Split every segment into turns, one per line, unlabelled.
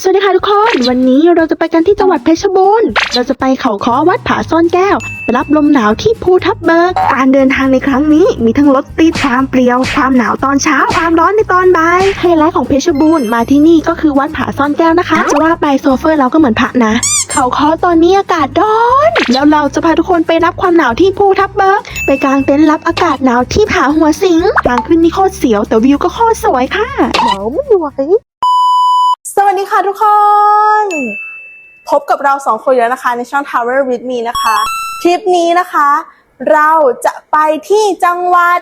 สวัสดีค่ะทุกคน วันนี้เราจะไปกันที่จังหวัดเพชรบูรณ์ เราจะไปเขาค้อวัดผาซ่อนแก้ว ไปรับลมหนาวที่ภูทับเบิก การเดินทางในครั้งนี้มีทั้งรถติดความเปลี่ยว ความหนาวตอนเช้า ความร้อนในตอนบ่าย ไฮไลท์ของเพชรบูรณ์มาที่นี่ก็คือวัดผาซ่อนแก้วนะคะ จะว่าไปโซเฟอร์เราก็เหมือนพระนะ เขาค้อตอนนี้อากาศร้อน แล้วเราจะพาทุกคนไปรับความหนาวที่ภูทับเบิก ไปกางเต็นท์รับอากาศหนาวที่ผาหัวสิงทางขึ้นนี่โคตรเสียวแต่วิวก็โคตรสวยค่ะหนาวไม่ไหว
สวัสดีค่ะทุกคน พบกับเราสองคนอีกแล้วนะคะ ในช่อง Tower with me นะคะ ทริปนี้นะคะ เราจะไปที่จังหวัด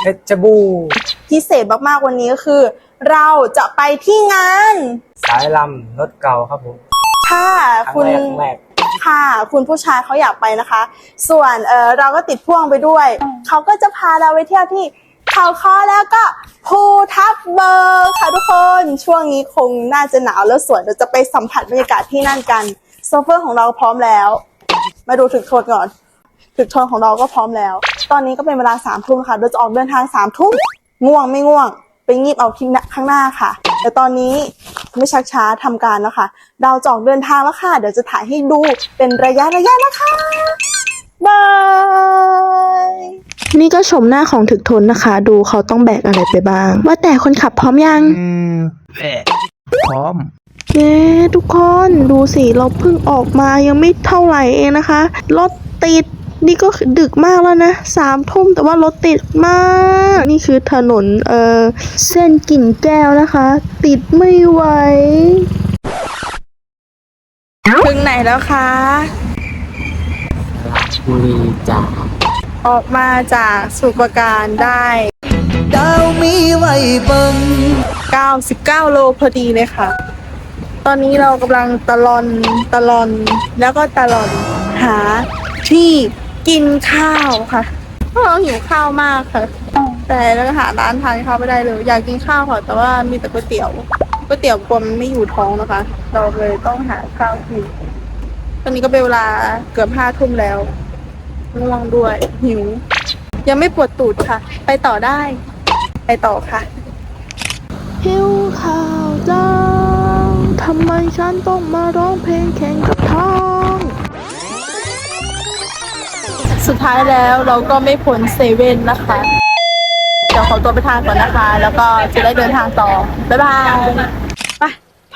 เพชรบูรณ์
พิเศษมากๆวันนี้ก็คือ เราจะไปที่งาน
สายลำรถเก่าครับผม
ค่ะ
ครั้
คุ
ง
ณ
แรกครั้งแรก
ค่ะ คุณผู้ชายเขาอยากไปนะคะ ส่วนเออเราก็ติดพ่วงไปด้วย เขาก็จะพาเราไปเที่ยวที่เข่าวค้อแล้วก็ภูทับเบิกค่ะทุกคน ช่วงนี้คงน่าจะหนาวแล้วสวยเราจะไปสัมผัสบรรยากาศที่นั่นกันโซเฟอร์ของเราพร้อมแล้ว มาดูถึกโทนก่อนถึกโทนของเราก็พร้อมแล้ว ตอนนี้ก็เป็นเวลาสามทุ่มค่ะเราจะออกเดินทางสามทุ่มง่วงไม่ง่วง ไปงีบเอาที่ข้างหน้าค่ะ แต่ตอนนี้ไม่ชักช้าทำการแล้วค่ะเราจออกเดินทางแล้วค่ะ เดี๋ยวจะถ่ายให้ดูเป็นระยะระยะนะคะ บาย
นี่ก็ชมหน้าของถึกทนนะคะ ดูเขาต้องแบกอะไรไปบ้าง ว่าแต่คนขับพร้อมยัง
อืมแหะพร้อม
เย้ทุกคนดูสิ เราเพิ่งออกมายังไม่เท่าไหร่เองนะคะ รถติด นี่ก็ดึกมากแล้วนะสามทุ่มแต่ว่ารถติดมาก นี่คือถนนเออเส้นกิ่นแก้วนะคะ ติดไม่ไหว
ถึงไหนแล้วคะ
บุรีจ่า
ออกมาจากสุปการได้
ดาวมีไว้เบิ่ง
99 โลพอดีเลยค่ะ ตอนนี้เรากำลังตะลอนตะลอนแล้วก็ตะลอนหาที่กินข้าวค่ะเพราะเราหิวข้าวมากค่ะ แต่เราหาร้านทานข้าวไม่ได้เลย อยากกินข้าวค่ะ แต่ว่ามีแต่ก๋วยเตี๋ยวก๋วยเตี๋ยวกลัวมันไม่อยู่ท้องนะคะ เราเลยต้องหาข้าวกิน ตอนนี้ก็เป็นเวลาเกือบห้าทุ่มแล้ว ง่วงด้วย หิว ยังไม่ปวดตูดค่ะ ไปต่อได้ ไปต่อค่ะ
หิวข้าวจังทำไมฉันต้องมาร้องเพลงแข่งกับท้อง
สุดท้ายแล้วเราก็ไม่พ้นเซเว่นนะคะ เดี๋ยวขอตัวไปทานก่อนนะคะ แล้วก็จะได้เดินทางต่อ บ๊ายบายไป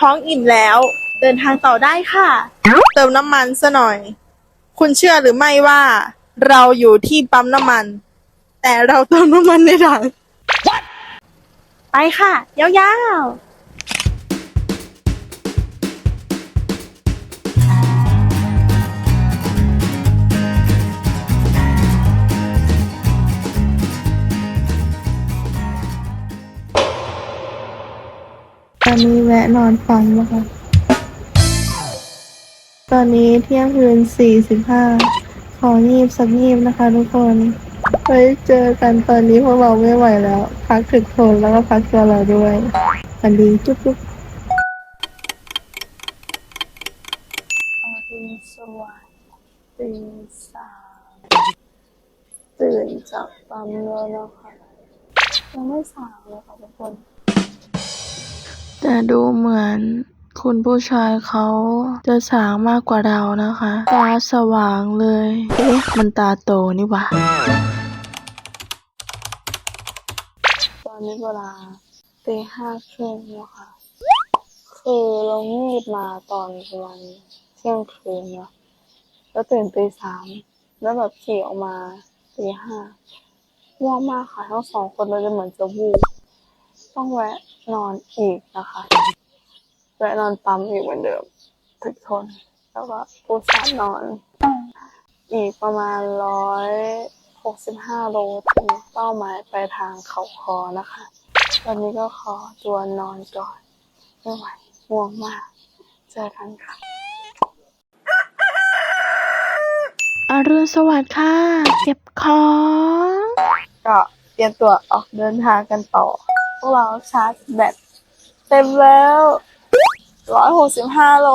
ท้องอิ่มแล้ว เดินทางต่อได้ค่ะ เติมน้ำมันซะหน่อย คุณเชื่อหรือไม่ว่า เราอยู่ที่ปั๊มน้ำมัน แต่เราเติมน้ำมันในถังไปค่ะ ยาวๆตอนนี้แวะนอนฟังนะคะ ตอนนี้เที่ยงคืนสี่สิบห้า ของีบสักงีบนะคะ ทุกคนไว้เจอกันตอนนี้พวกเราไม่ไหวแล้ว พักถึกทนแล้วก็พักตัวเราด้วยฝันดีจุ๊บจุ๊บอรุณสวัสดิ์ตีสามตื่นจากปั๊มแล้วนะคะยังไม่สายเลยค่ะทุกคน
แต่ดูเหมือน คุณผู้ชายเขาจะสางมากกว่าเรานะคะ ตาสว่างเลย เอ๊ะ มันตาโตนี่หว่า
ตอนนี้เวลาตีห้าครึ่งแล้วค่ะ คือเรางีบมาตอนประมาณเที่ยงคืนเนาะแล้วตื่นตีสามแล้วแบบขี่ออกมาตีห้าง่วงมากค่ะทั้งสองคนเลยเหมือนจะวูบต้องแวะนอนอีกนะคะ แวะนอนปั๊มอีกเหมือนเดิมถึกทน แล้วก็ปูสานนอน อีกประมาณร้อยหกสิบห้าโลถึงเป้าหมายปลายทางเขาคอนะคะตอนนี้ก็ขอตัวนอนก่อนไม่ไหวง่วงมาก เจอกันค่ะ
อรุณสวัสดิ์ค่ะ เก็บของ
ก็เตรียมตัวออกเดินทางกันต่อ พวกเราชาร์จแบตเต็มแล้ว ร้อยหกสิบห้าโล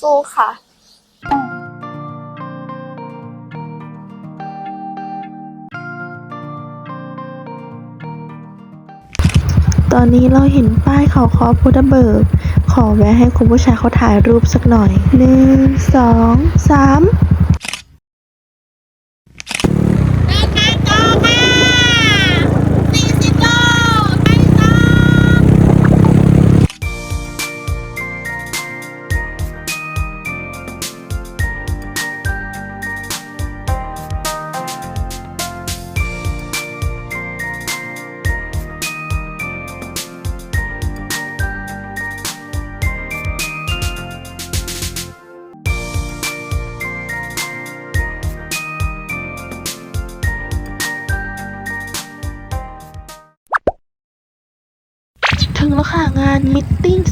สู้ค่ะ
ตอนนี้เราเห็นป้ายเขาคอพุทธเบิกขอแวะให้คุณผู้ชายเขาถ่ายรูปสักหน่อยหนึ่งสองสาม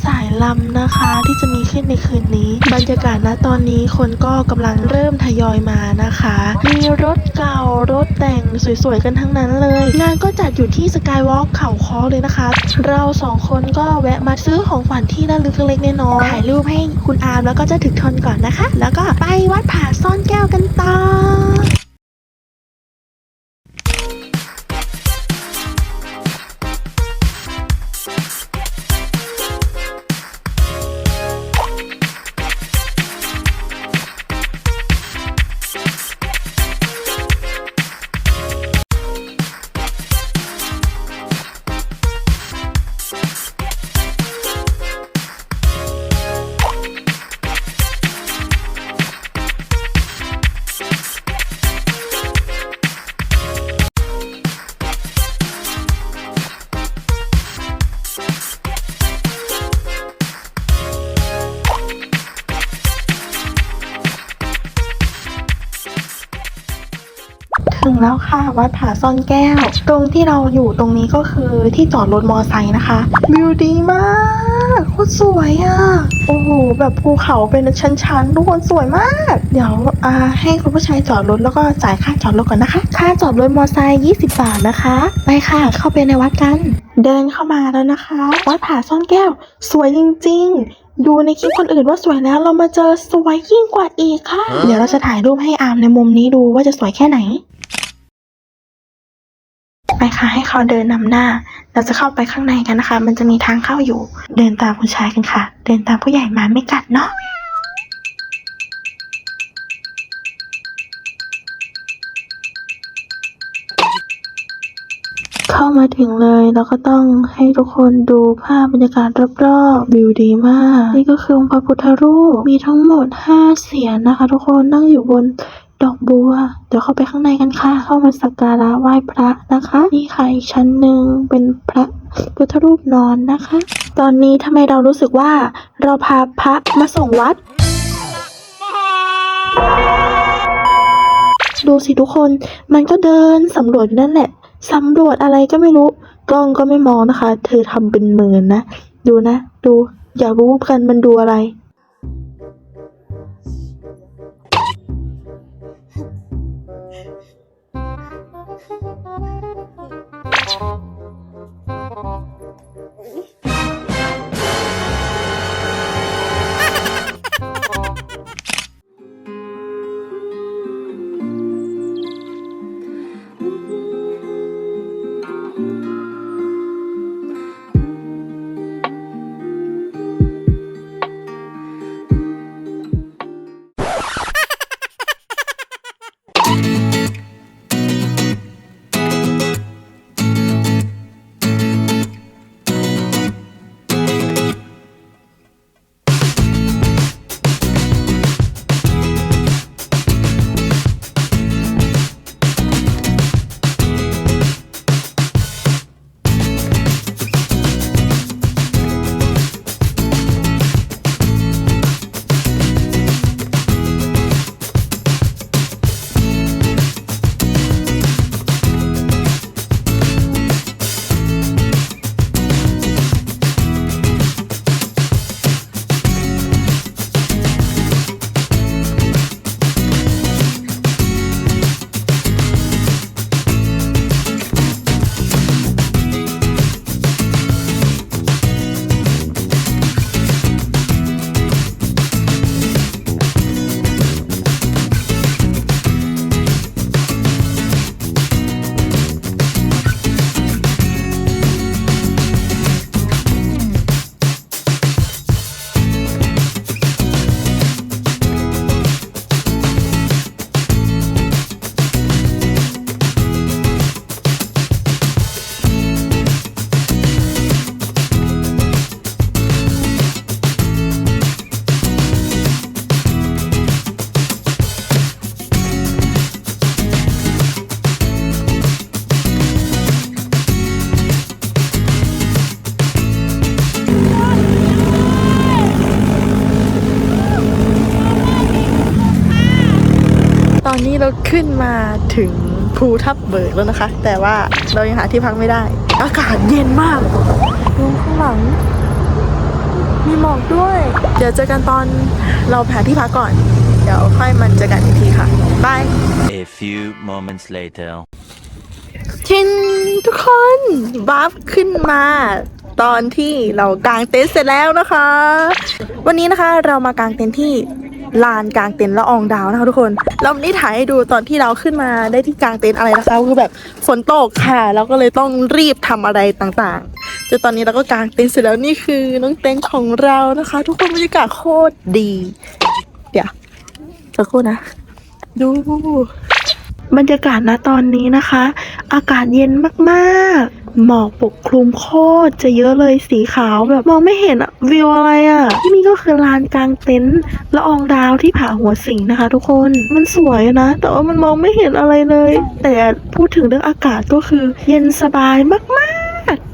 สายลำนะคะที่จะมีขึ้นในคืนนี้ บรรยากาศณตอนนี้คนก็กำลังเริ่มทยอยมานะคะ มีรถเก่ารถแต่งสวยๆกันทั้งนั้นเลย งานก็จัดอยู่ที่สกายวอล์กเขาคอเลยนะคะ เราสองคนก็แวะมาซื้อของขวัญที่ระลึกเล็กๆน้อยๆถ่ายรูปให้คุณอาร์มแล้วก็จะถึกทนก่อนนะคะ แล้วก็ไปวัดผาซ่อนแก้วกันต่อ วค่ะวัดผาซ่อนแก้ว ตรงที่เราอยู่ตรงนี้ก็คือที่จอดรถมอไซค์นะคะวิวดีมากโคตรสวยอะ่ะ โอ้โห แบบภูเขาเป็นชั้นๆทุกคนสวยมาก เดี๋ยวอ่าให้คุณผู้ชายจอดรถแล้วก็จ่ายค่าจอดรถก่อนนะคะ ค่าจอดรถมอไซค์20 บาทนะคะ ไปค่ะ เข้าไปในวัดกัน เดินเข้ามาแล้วนะคะ วัดผาซ่อนแก้ว สวยจริง ๆดูในคลิปคนอื่นว่าสวยแล้วเรามาเจอสวยยิ่งกว่าอีกค่ะ เดี๋ยวเราจะถ่ายรูปให้อามในมุมนี้ดูว่าจะสวยแค่ไหน คะ ให้เขาเดินนำหน้า เราจะเข้าไปข้างในกันนะคะ มันจะมีทางเข้าอยู่ เดินตามผู้ชายกันค่ะ เดินตามผู้ใหญ่มาไม่กัดเนาะเข้ามาถึงเลยแล้วก็ต้องให้ทุกคนดูภาพบรรยากาศรอบๆวิวดีมาก นี่ก็คือองค์พระพุทธรูปมีทั้งหมด 5 เสียนนะคะ ทุกคนนั่งอยู่บน ดอกบัว เดี๋ยวเข้าไปข้างในกันค่ะ เข้ามาสักการะไหว้พระนะคะ นี่ค่ะอีกชั้นหนึ่งเป็นพระพุทธรูปนอนนะคะ ตอนนี้ทำไมเรารู้สึกว่า เราพาพระมาส่งวัด ดูสิทุกคน มันก็เดินสำรวจนั่นแหละสำรวจอะไรก็ไม่รู้ กล้องก็ไม่มองนะคะ เธอทำเป็นเมินนะ ดูนะ ดู อยากรู้กันมันดูอะไร
ขึ้นมาถึงภูทับเบิกแล้วนะคะ แต่ว่าเรายังหาที่พักไม่ได้ อากาศเย็นมากดูข้างหลัง มีหมอกด้วย เดี๋ยวเจอกันตอนเราหาที่พักก่อน เดี๋ยวค่อยมันเจอกันอีกทีค่ะบาย
A few moments later.
ทินทุกคนบัฟขึ้นมาตอนที่เรากางเต็นท์เสร็จแล้วนะคะ วันนี้นะคะเรามากางเต็นท์ที่ ลานกลางเต็นท์ละอองดาวนะคะทุกคนเราไม่ได้ถ่ายให้ดูตอนที่เราขึ้นมาได้ที่กลางเต็นท์อะไรนะคะคือแบบฝนตกค่ะเราก็เลยต้องรีบทำอะไรต่างๆจนตอนนี้เราก็กางเต็นท์เสร็จแล้วนี่คือน้องเต็นท์ของเรานะคะ ทุกคนบรรยากาศโคตรดี เดี๋ยวสักครู่นะ ดู
บรรยากาศณตอนนี้นะคะ อากาศเย็นมากๆ หมอกปกคลุมโคตรจะเยอะเลยสีขาวแบบมองไม่เห็นอะวิวอะไรอะที่นี่ก็คือลานกลางเต็นท์ละอองดาวที่ผาหัวสิงนะคะ ทุกคนมันสวยนะ แต่ว่ามันมองไม่เห็นอะไรเลย แต่พูดถึงเรื่องอากาศก็คือ เย็นสบายมากๆ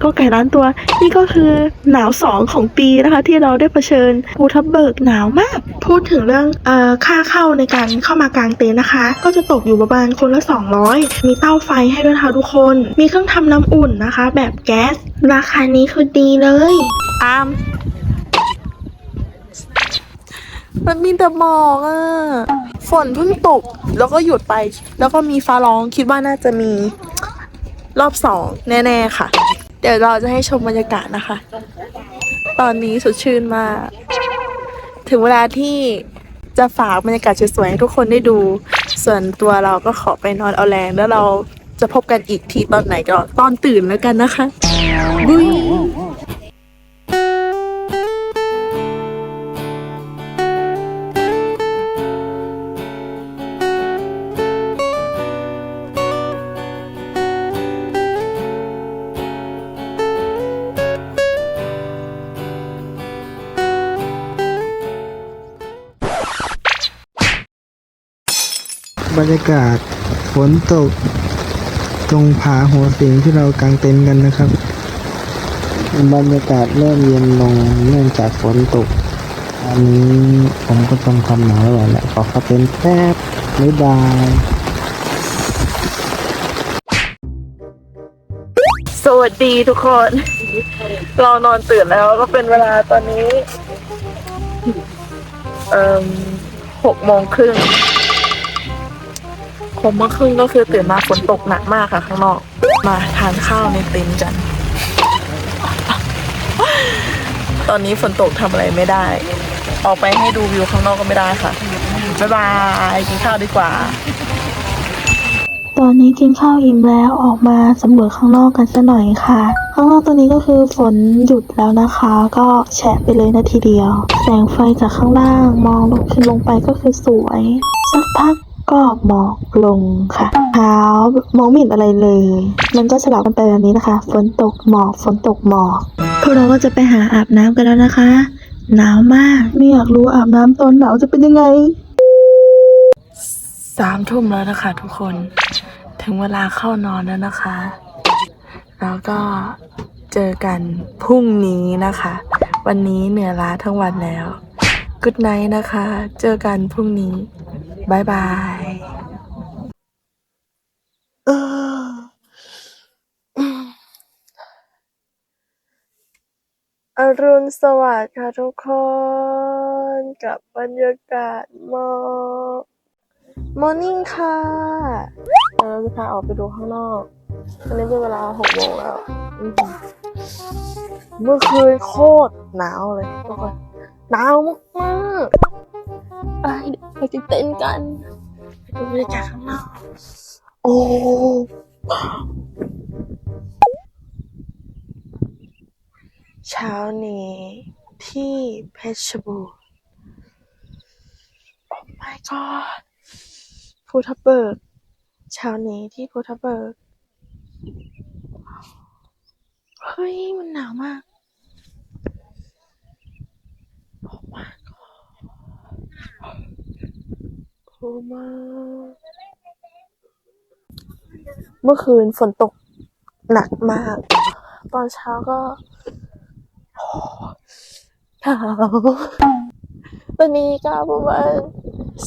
ก็ไก่ร้านตัว นี่ก็คือหนาวสองของปีนะคะ ที่เราได้เผชิญภูทับเบิกหนาวมาก พูดถึงเรื่องเอ่อค่าเข้าในการเข้ามากางเต็นท์นะคะ ก็จะตกอยู่ประมาณคนละ 200 มีเต้าไฟให้ด้วยนะคะทุกคน มีเครื่องทำน้ำอุ่นนะคะ แบบแก๊ส ราคานี้คือดีเลย
อามมันมีแต่หมอกอะฝนเพิ่งตกแล้วก็หยุดไป แล้วก็มีฟ้าร้องคิดว่าน่าจะมีรอบสองแน่ ๆ ค่ะ ดี๋ยวเราจะให้ชมบรรยากาศนะคะ ตอนนี้สดชื่นมาก ถึงเวลาที่จะฝากบรรยากาศสวยๆให้ทุกคนได้ดู ส่วนตัวเราก็ขอไปนอนเอาแรง แล้วเราจะพบกันอีกทีตอนไหนก็ตอนตื่นแล้วกันนะคะบุย
บรรยากาศฝนตก ตรงผาหัวสิงที่เรากางเต็นท์กันนะครับ บรรยากาศเริ่มเย็นลงเนื่องจากฝนตกอันนี้ผมก็ต้องทำหนาวไม่ไหวแล้วขอเข้าเต็นท์แป๊บบ๊ายบาย
สวัสดีทุกคน เรานอนตื่นแล้วก็เป็นเวลาตอนนี้ เอ่อหกโมงครึ่ง หกโมงครึ่งก็คือตื่นมาฝนตกหนักมากค่ะข้างนอก มาทานข้าวในเต็นท์กัน ตอนนี้ฝนตกทำอะไรไม่ได้ ออกไปให้ดูวิวข้างนอกก็ไม่ได้ค่ะ บ๊ายบายกินข้าวดีกว่า
ตอนนี้กินข้าวอิ่มแล้วออกมาสำรวจข้างนอกกันสักหน่อยค่ะ ข้างนอกตอนนี้ก็คือฝนหยุดแล้วนะคะ ก็แฉะไปเลยนาทีเดียว แสงไฟจากข้างล่างมองลงขึ้นลงไปก็คือสวย สักพัก ก็หมอกลงค่ะเช้ามองไม่เห็นอะไรเลย มันก็สลับกันไปแบบนี้นะคะ ฝนตกหมอกฝนตกหมอกพวกเราก็จะไปหาอาบน้ำกันแล้วนะคะ หนาวมากไม่อยากรู้อาบน้ำตอนหนาวจะเป็นยังไง
สามทุ่มแล้วนะคะทุกคนถึงเวลาเข้านอนแล้วนะคะ แล้วก็เจอกันพรุ่งนี้นะคะ วันนี้เหนื่อยล้าทั้งวันแล้วกุดไนนะคะ เจอกันพรุ่งนี้ บายบายอรุณสวัสดิ์ค่ะทุกคน กับบรรยากาศหมอกมอร์นิ่งค่ะเดี๋ยวเราจะพาออกไปดูข้างนอกตอนนี้เป็นเวลาหกโมงแล้วอื้อหือเมื่อคืนโคตรหนาวเลยทุกคนหนาวมากๆ ไปเดี๋ยวไปที่เต็นท์กันไปดูบรรยากาศข้างนอกโอ้เช้านี้ที่เพชรบูรณ์โอ้ my god ภูทับเบิก เช้านี้ที่ภูทับเบิก เฮ้ย มันหนาวมากโอ้ my god โอ้มากเมื่อคืนฝนตกหนักมาก ตอนเช้าก็โอ้หนาวตอนนี้ก็ประมาณ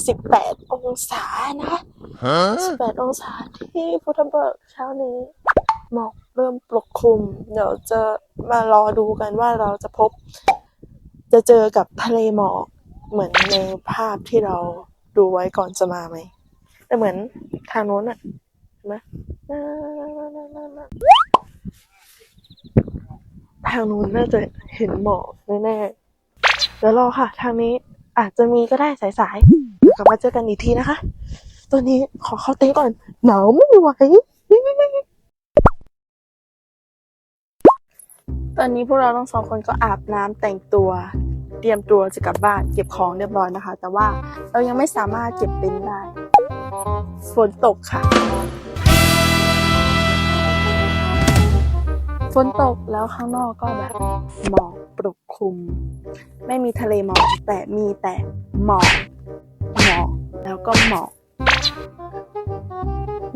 สิบแปดองศานะ18องศาที่พุทธเบิกเช้านี้หมอกเริ่มปกคลุม เดี๋ยวจะมารอดูกันว่าเราจะพบ จะเจอกับทะเลหมอก เหมือนในภาพที่เราดูไว้ก่อนจะมาไหม แต่เหมือนทางโน้นอะเห็นไหมทางนู้นน่าจะเห็นหมอกแน่ๆเดี๋ยวรอค่ะ ทางนี้อาจจะมีก็ได้สายๆเดี๋ยวกลับมาเจอกันอีกทีนะคะตอนนี้ขอเข้าเต็นท์ก่อน หนาวไม่ไหวตอนนี้พวกเราทั้งสองคนก็อาบน้ำแต่งตัว เตรียมตัวจะกลับบ้านเก็บของเรียบร้อยนะคะ แต่ว่าเรายังไม่สามารถเก็บเต็นท์ได้ฝนตกค่ะฝนตกแล้วข้างนอกก็แบบหมอกปกคลุม ไม่มีทะเลหมอกแต่มีแต่หมอกหมอกแล้วก็หมอก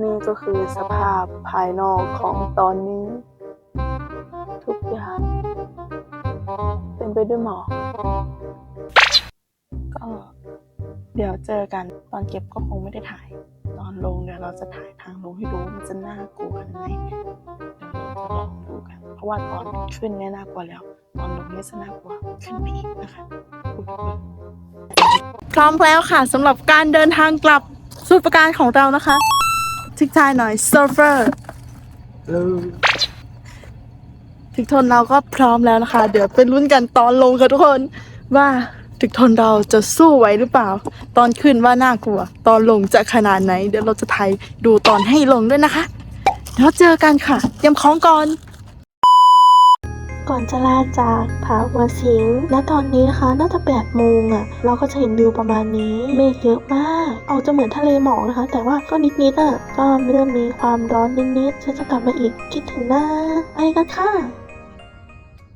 นี่ก็คือสภาพภายนอกของตอนนี้ ทุกอย่าง ไปด้วยหมอกก็เดี๋ยวเจอกันตอนเก็บก็คงไม่ได้ถ่าย ตอนลงเดี๋ยวเราจะถ่ายทางลงให้ดูว่ามันจะน่ากลัวขนาดไหนเดี๋ยวเราจะลองดูกัน เพราะว่าตอนขึ้นเนี่ยน่ากลัวแล้ว ตอนลงเนี่ยจะน่ากลัวขึ้นไปอีกนะคะ
พร้อมแล้วค่ะสำหรับการเดินทางกลับสุดประการของเรานะคะ ทิกทายหน่อยเซิร์ฟเวอร์ ถึกทนเราก็พร้อมแล้วนะคะ เดี๋ยวไปลุ้นกันตอนลงค่ะทุกคนว่าถึกทนเราจะสู้ไหวหรือเปล่า ตอนขึ้นว่าน่ากลัว ตอนลงจะขนาดไหน เดี๋ยวเราจะถ่ายดูตอนให้ลงด้วยนะคะแล้วเจอกันค่ะเตรียมของก่อน
ก่อนจะลาจากผาหัวสิงและตอนนี้นะคะน่าจะแปดโมงอะ่ะ เราก็จะเห็นวิวประมาณนี้ เมฆเยอะมากออกจะเหมือนทะเลหมอกนะคะ แต่ว่าก็นิดๆอะก็เริ่มมีความร้อนนิดๆฉันจะกลับมาอีกคิดถึงนะไปกันค่ะ